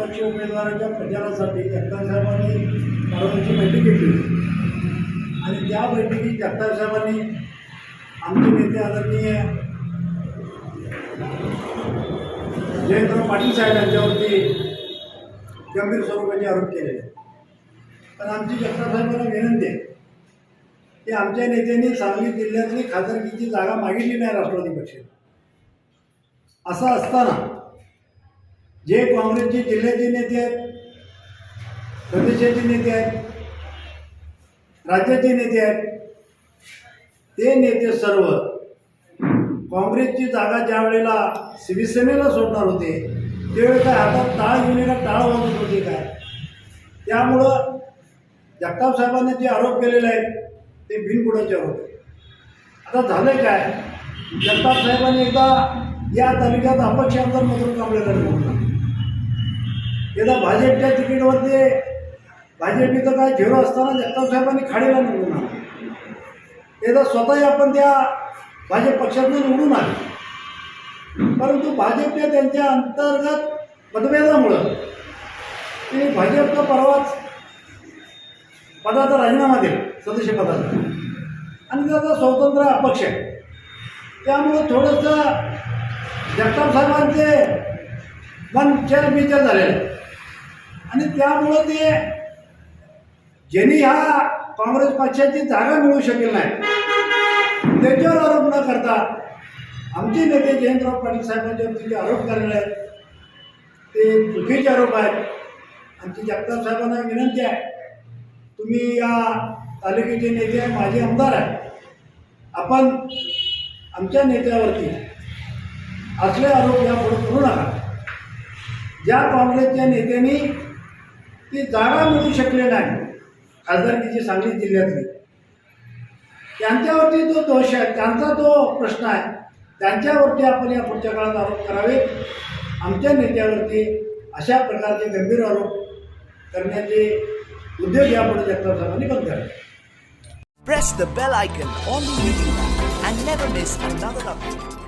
अपक्ष उमेदवाराच्या प्रचारासाठी जगताप साहेबांनी परवाची बैठक घेतली. आणि त्या बैठकीत जगताप साहेबांनी आमचे नेते आदरणीय जयंतराव पाटील साहेब यांच्यावरती गंभीर स्वरूपाचे आरोप केलेले पण आमची जगताप साहेबांना विनंती आहे की आमच्या नेत्यांनी सांगली जिल्ह्यातली खासदारकीची जागा मागितली नाही राष्ट्रवादी पक्षाने. असं असताना जे काँग्रेसचे जिल्ह्याचे नेते आहेत प्रदेशाचे नेते आहेत राज्याचे नेते आहेत ते नेते सर्व काँग्रेसची जागा ज्या वेळेला शिवसेनेला सोडणार होते त्यावेळी काय हातात टाळ घेऊन का टाळ वाजत होते काय? त्यामुळं जगताप साहेबांनी जे आरोप केलेले आहेत ते बिनबुडाचे आरोप आता झालं काय? जगताप साहेबांनी एकदा या तालुक्यात अपक्ष आमदार मधून कांबळेकर होता. एकदा भाजपच्या तिकीटवरती भाजपचं काय झिरो असताना जगताप साहेबांनी खाडीला निवडून आला. एकदा स्वतःही आपण त्या भाजप पक्षातून निवडून आले. परंतु भाजपच्या त्यांच्या अंतर्गत मतभेदामुळं ते भाजपचा परवाच पदाचा राजीनामा दिला सदस्य पदाचा. आणि त्याचा स्वतंत्र अपक्ष आहे. त्यामुळं थोडंसं जगताप साहेबांचे मन चलबिचल झालेलं आहे. आणि त्यामुळं ते ज्यांनी ह्या काँग्रेस पक्षाची जागा मिळू शकेल नाही त्याच्यावर आरोप न करता आमचे नेते जयंतराव पाटील साहेबांच्यावरती जे आरोप करणार आहेत. ते चुकीचे आरोप आहेत. आमची जगताप साहेबांना विनंती आहे तुम्ही या तालुक्याचे नेते माझे आमदार आहे आपण आमच्या नेत्यावरती असले आरोप यापुढे करू नका. ज्या काँग्रेसच्या नेत्यांनी ती जागा मिळू शकले नाही. खासदारकीची सांगली जिल्ह्यातली. त्यांच्यावरती जो दोष आहे त्यांचा जो प्रश्न आहे त्यांच्यावरती आपण या पुढच्या काळात आरोप करावे आमच्या नेत्यावरती अशा प्रकारचे गंभीर आरोप करण्याचे उद्योग यापुढे जगताप सर्वांनी बंद करावे. Press the bell icon on the YouTube and never miss another update.